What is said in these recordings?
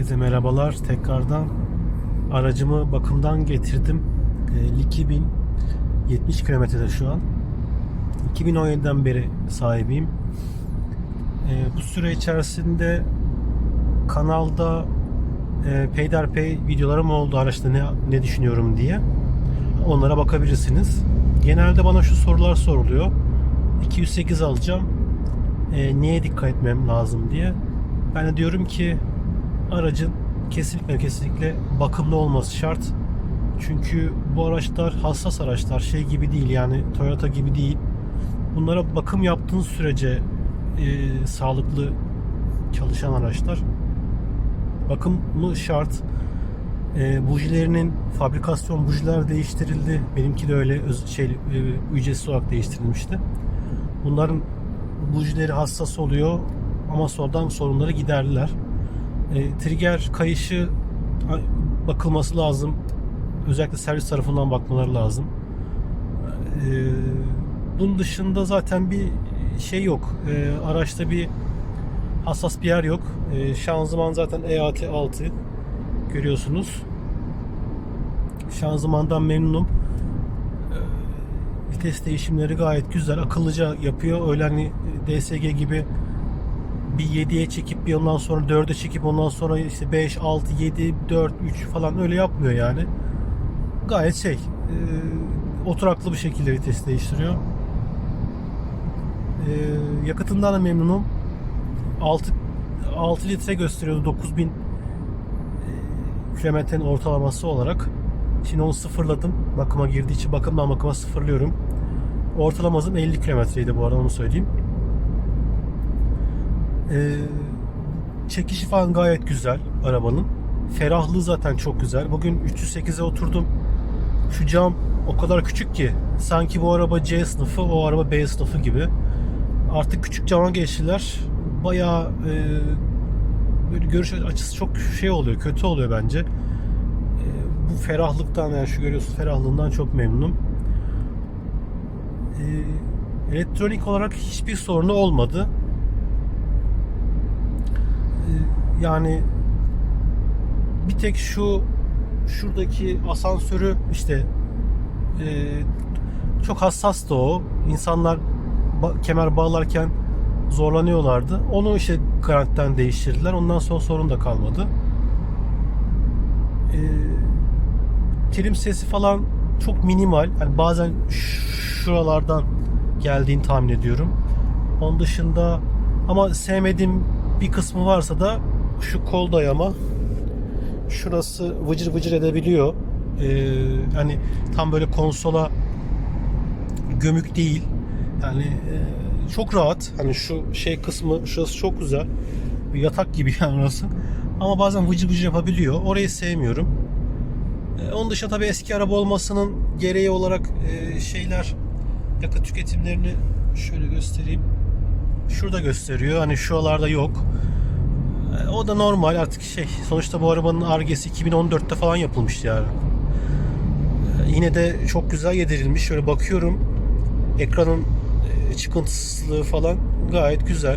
Herkese merhabalar. Tekrardan aracımı bakımdan getirdim. E, Likibin 70 kilometrede şu an. 2017'den beri sahibiyim. E, bu süre içerisinde kanalda e, peyderpey videolarım oldu araçta ne, ne düşünüyorum diye. Onlara bakabilirsiniz. Genelde bana şu sorular soruluyor. 208 alacağım. E, neye dikkat etmem lazım diye. Ben de diyorum ki aracın kesinlikle kesinlikle bakımlı olması şart. Çünkü bu araçlar hassas araçlar. Şey gibi değil yani Toyota gibi değil. Bunlara bakım yaptığın sürece e, sağlıklı çalışan araçlar. Bakımı şart. E, bujilerinin fabrikasyon bujiler değiştirildi. Benimki de öyle öz, şey e, ücretsiz olarak değiştirilmişti. Bunların bujileri hassas oluyor ama sonradan sorunları giderdiler. E, trigger kayışı bakılması lazım. Özellikle servis tarafından bakmaları lazım. E, bunun dışında zaten bir şey yok. E, araçta bir hassas bir yer yok. E, şanzıman zaten EAT6 görüyorsunuz. Şanzımandan memnunum. Vites değişimleri gayet güzel. Akıllıca yapıyor. Öyle hani DSG gibi bir 7'ye çekip bir ondan sonra 4'e çekip ondan sonra işte 5, 6, 7, 4, 3 falan öyle yapmıyor yani. Gayet şey e, oturaklı bir şekilde vites değiştiriyor. E, yakıtından da memnunum. 6 6 litre gösteriyordu 9000 e, kilometrenin ortalaması olarak. Şimdi onu sıfırladım. Bakıma girdiği için bakımdan bakıma sıfırlıyorum. Ortalama hızım 50 kilometreydi bu arada onu söyleyeyim. Ee, çekişi falan gayet güzel arabanın. Ferahlığı zaten çok güzel. Bugün 308'e oturdum. Şu cam o kadar küçük ki sanki bu araba C sınıfı, o araba B sınıfı gibi. Artık küçük cama geçtiler. Bayağı e, böyle görüş açısı çok şey oluyor, kötü oluyor bence. E, bu ferahlıktan yani şu görüyorsunuz ferahlığından çok memnunum. E, elektronik olarak hiçbir sorunu olmadı. E, yani bir tek şu şuradaki asansörü işte e, çok hassas da o. İnsanlar ba- kemer bağlarken zorlanıyorlardı. Onu işte garantiden değiştirdiler. Ondan sonra sorun da kalmadı. E, trim sesi falan çok minimal. Yani bazen şuralardan geldiğini tahmin ediyorum. Onun dışında ama sevmediğim bir kısmı varsa da şu kol dayama şurası vıcır vıcır edebiliyor. Ee, hani tam böyle konsola gömük değil. Yani e, çok rahat. Hani şu şey kısmı şurası çok güzel. Bir yatak gibi yani orası. Ama bazen vıcır vıcır yapabiliyor. Orayı sevmiyorum. Ee, onun dışında tabii eski araba olmasının gereği olarak e, şeyler yakıt tüketimlerini şöyle göstereyim. Şurada gösteriyor. Hani şuralarda yok. E, O da normal artık şey. Sonuçta bu arabanın argesi 2014'te falan yapılmıştı yani. E, Yine de çok güzel yedirilmiş. Şöyle bakıyorum. Ekranın e, çıkıntısızlığı falan gayet güzel.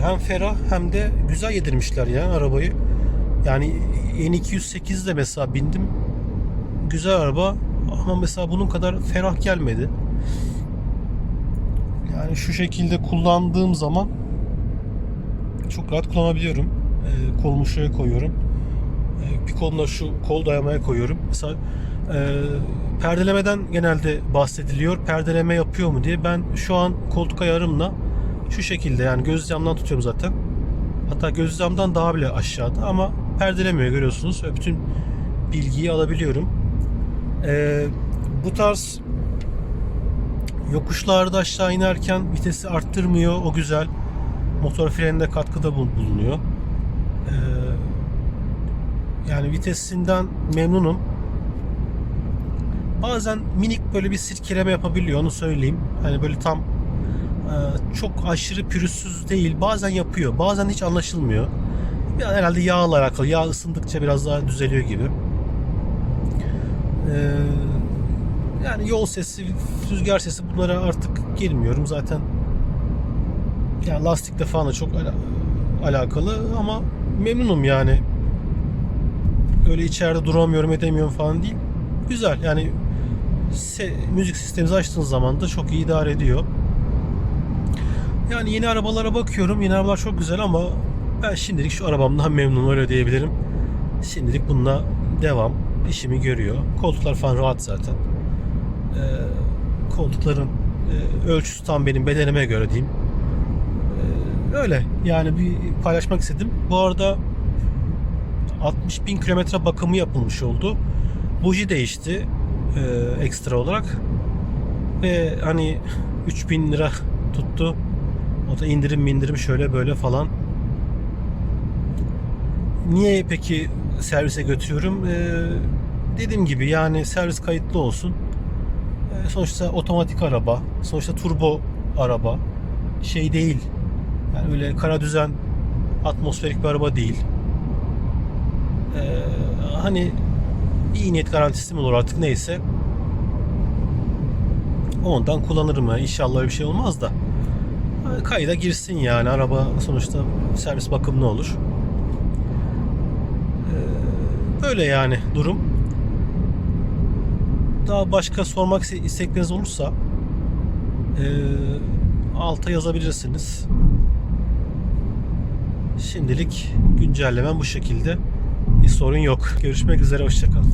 Hem ferah hem de güzel yedirmişler yani arabayı. Yani N208 de mesela bindim. Güzel araba ama mesela bunun kadar ferah gelmedi. Yani şu şekilde kullandığım zaman çok rahat kullanabiliyorum. E, kolumu şuraya koyuyorum. E, bir koluna şu kol dayamaya koyuyorum. Mesela e, perdelemeden genelde bahsediliyor. Perdeleme yapıyor mu diye. Ben şu an koltuk ayarımla şu şekilde yani göz camdan tutuyorum zaten. Hatta göz camdan daha bile aşağıda ama perdelemiyor görüyorsunuz. Ve bütün bilgiyi alabiliyorum. E, bu tarz yokuşlarda aşağı inerken vitesi arttırmıyor. O güzel motor freninde katkıda bul- bulunuyor. Ee, yani vitesinden memnunum. Bazen minik böyle bir sirkeleme yapabiliyor onu söyleyeyim. Hani böyle tam e, çok aşırı pürüzsüz değil. Bazen yapıyor. Bazen hiç anlaşılmıyor. Ya herhalde yağla alakalı. Yağ ısındıkça biraz daha düzeliyor gibi. Ee, yani yol sesi, rüzgar sesi bunlara artık girmiyorum. Zaten yani lastikle falan da çok ala- alakalı ama memnunum yani. Öyle içeride duramıyorum edemiyorum falan değil. Güzel yani müzik sisteminizi açtığınız zaman da çok iyi idare ediyor. Yani yeni arabalara bakıyorum. Yeni arabalar çok güzel ama ben şimdilik şu arabamdan memnunum öyle diyebilirim. Şimdilik bununla devam. işimi görüyor. Koltuklar falan rahat zaten. Ee, koltukların e, ölçüsü tam benim bedenime göre diyeyim. Öyle yani bir paylaşmak istedim. Bu arada 60 bin kilometre bakımı yapılmış oldu. Buji değişti e, ekstra olarak ve hani 3000 lira tuttu. O da indirim indirim şöyle böyle falan. Niye peki servise götürüyorum? Ee, dediğim gibi yani servis kayıtlı olsun. Ee, sonuçta otomatik araba, sonuçta turbo araba. Şey değil. Yani öyle kara düzen atmosferik bir araba değil. Ee, hani iyi niyet garantisi mi olur artık neyse. Ondan kullanırım ya. İnşallah bir şey olmaz da. Kayda girsin yani. Araba sonuçta servis bakımlı olur. Ee, Böyle yani durum. Daha başka sormak iste- istekleriniz olursa ee, alta yazabilirsiniz. Şimdilik güncellemem bu şekilde. Bir sorun yok. Görüşmek üzere. Hoşçakalın.